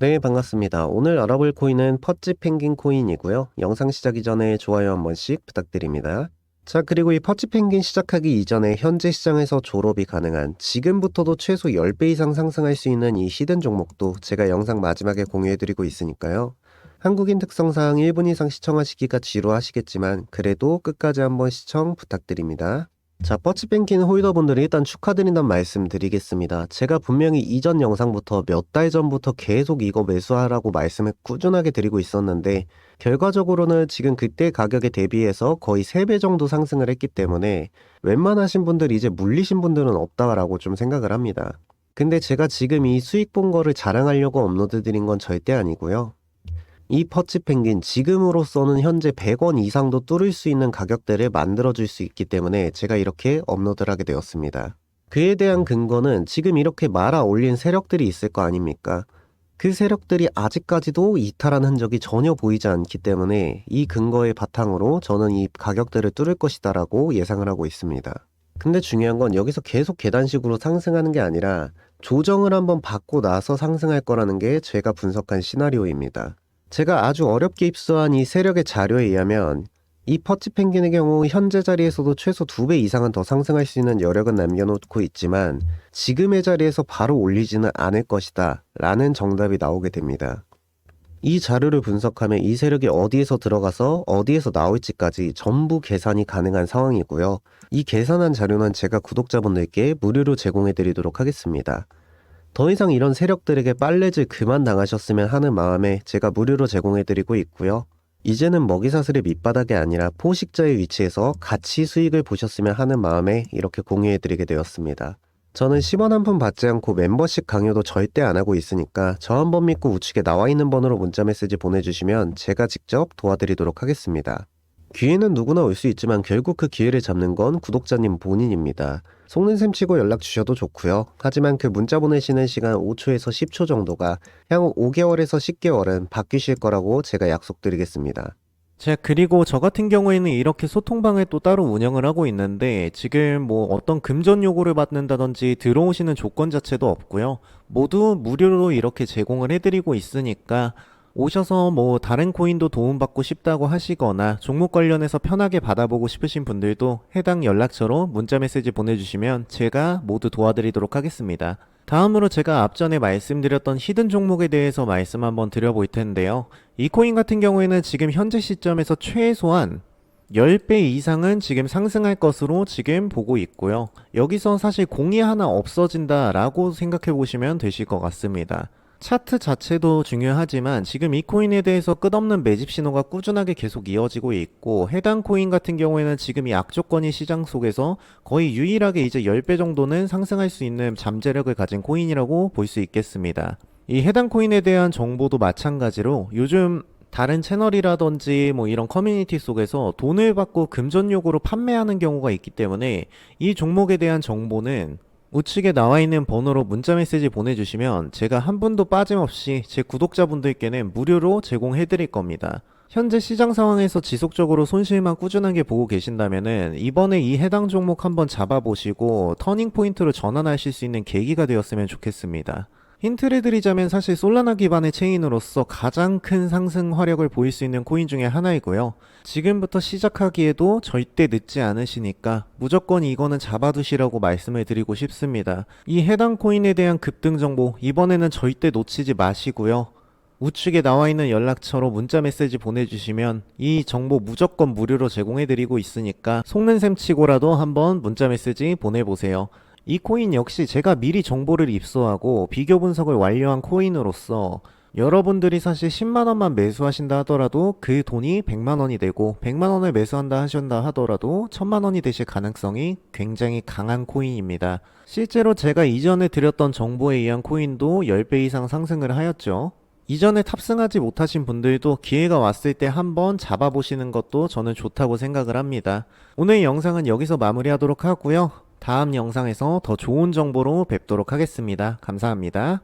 네, 반갑습니다. 오늘 알아볼 코인은 퍼치 펭귄 코인이고요. 영상 시작이 전에 좋아요 한 번씩 부탁드립니다. 자, 그리고 이 퍼치 펭귄 시작하기 이전에 현재 시장에서 졸업이 가능한 지금부터도 최소 10배 이상 상승할 수 있는 이 히든 종목도 제가 영상 마지막에 공유해드리고 있으니까요. 한국인 특성상 1분 이상 시청하시기가 지루하시겠지만 그래도 끝까지 한번 시청 부탁드립니다. 자, 퍼치뱅킹 홀더분들 일단 축하드린다는 말씀 드리겠습니다. 제가 분명히 이전 영상부터 몇 달 전부터 계속 이거 매수하라고 말씀을 꾸준하게 드리고 있었는데 결과적으로는 지금 그때 가격에 대비해서 거의 3배 정도 상승을 했기 때문에 웬만하신 분들 이제 물리신 분들은 없다라고 좀 생각을 합니다. 근데 제가 지금 이 수익 본 거를 자랑하려고 업로드 드린 건 절대 아니고요. 이 퍼치 펭귄 지금으로서는 현재 100원 이상도 뚫을 수 있는 가격대를 만들어 줄 수 있기 때문에 제가 이렇게 업로드를 하게 되었습니다. 그에 대한 근거는 지금 이렇게 말아 올린 세력들이 있을 거 아닙니까? 그 세력들이 아직까지도 이탈한 흔적이 전혀 보이지 않기 때문에 이 근거의 바탕으로 저는 이 가격대를 뚫을 것이다라고 예상을 하고 있습니다. 근데 중요한 건 여기서 계속 계단식으로 상승하는 게 아니라 조정을 한번 받고 나서 상승할 거라는 게 제가 분석한 시나리오입니다. 제가 아주 어렵게 입수한 이 세력의 자료에 의하면 이 퍼치 펭귄의 경우 현재 자리에서도 최소 2배 이상은 더 상승할 수 있는 여력은 남겨놓고 있지만 지금의 자리에서 바로 올리지는 않을 것이다 라는 정답이 나오게 됩니다. 이 자료를 분석하면 이 세력이 어디에서 들어가서 어디에서 나올지까지 전부 계산이 가능한 상황이고요. 이 계산한 자료는 제가 구독자분들께 무료로 제공해 드리도록 하겠습니다. 더 이상 이런 세력들에게 빨래질 그만 당하셨으면 하는 마음에 제가 무료로 제공해드리고 있고요. 이제는 먹이사슬의 밑바닥이 아니라 포식자의 위치에서 같이 수익을 보셨으면 하는 마음에 이렇게 공유해드리게 되었습니다. 저는 10원 한 푼 받지 않고 멤버십 강요도 절대 안 하고 있으니까 저 한 번 믿고 우측에 나와 있는 번호로 문자 메시지 보내주시면 제가 직접 도와드리도록 하겠습니다. 기회는 누구나 올 수 있지만 결국 그 기회를 잡는 건 구독자님 본인입니다. 속는 셈 치고 연락 주셔도 좋고요. 하지만 그 문자 보내시는 시간 5초에서 10초 정도가 향후 5개월에서 10개월은 바뀌실 거라고 제가 약속드리겠습니다. 자, 그리고 저 같은 경우에는 이렇게 소통방을 또 따로 운영을 하고 있는데 지금 뭐 어떤 금전 요구를 받는다든지 들어오시는 조건 자체도 없고요. 모두 무료로 이렇게 제공을 해드리고 있으니까 오셔서 뭐 다른 코인도 도움받고 싶다고 하시거나 종목 관련해서 편하게 받아보고 싶으신 분들도 해당 연락처로 문자 메시지 보내주시면 제가 모두 도와드리도록 하겠습니다. 다음으로 제가 앞전에 말씀드렸던 히든 종목에 대해서 말씀 한번 드려볼 텐데요. 이 코인 같은 경우에는 지금 현재 시점에서 최소한 10배 이상은 지금 상승할 것으로 지금 보고 있고요. 여기서 사실 공이 하나 없어진다라고 생각해 보시면 되실 것 같습니다. 차트 자체도 중요하지만 지금 이 코인에 대해서 끝없는 매집 신호가 꾸준하게 계속 이어지고 있고 해당 코인 같은 경우에는 지금 이 악조건이 시장 속에서 거의 유일하게 이제 10배 정도는 상승할 수 있는 잠재력을 가진 코인이라고 볼 수 있겠습니다. 이 해당 코인에 대한 정보도 마찬가지로 요즘 다른 채널이라든지 뭐 이런 커뮤니티 속에서 돈을 받고 금전 요구로 판매하는 경우가 있기 때문에 이 종목에 대한 정보는 우측에 나와 있는 번호로 문자 메시지 보내주시면 제가 한 분도 빠짐없이 제 구독자분들께는 무료로 제공해 드릴 겁니다. 현재 시장 상황에서 지속적으로 손실만 꾸준하게 보고 계신다면은 이번에 이 해당 종목 한번 잡아보시고 터닝 포인트로 전환하실 수 있는 계기가 되었으면 좋겠습니다. 힌트를 드리자면 사실 솔라나 기반의 체인으로서 가장 큰 상승 화력을 보일 수 있는 코인 중에 하나이고요. 지금부터 시작하기에도 절대 늦지 않으시니까 무조건 이거는 잡아두시라고 말씀을 드리고 싶습니다. 이 해당 코인에 대한 급등 정보 이번에는 절대 놓치지 마시고요. 우측에 나와 있는 연락처로 문자 메시지 보내주시면 이 정보 무조건 무료로 제공해드리고 있으니까 속는 셈 치고라도 한번 문자 메시지 보내보세요. 이 코인 역시 제가 미리 정보를 입수하고 비교 분석을 완료한 코인으로서 여러분들이 사실 10만원만 매수하신다 하더라도 그 돈이 100만원이 되고 100만원을 매수한다 하신다 하더라도 1000만원이 되실 가능성이 굉장히 강한 코인입니다. 실제로 제가 이전에 드렸던 정보에 의한 코인도 10배 이상 상승을 하였죠. 이전에 탑승하지 못하신 분들도 기회가 왔을 때 한번 잡아보시는 것도 저는 좋다고 생각을 합니다. 오늘 영상은 여기서 마무리하도록 하고요. 다음 영상에서 더 좋은 정보로 뵙도록 하겠습니다. 감사합니다.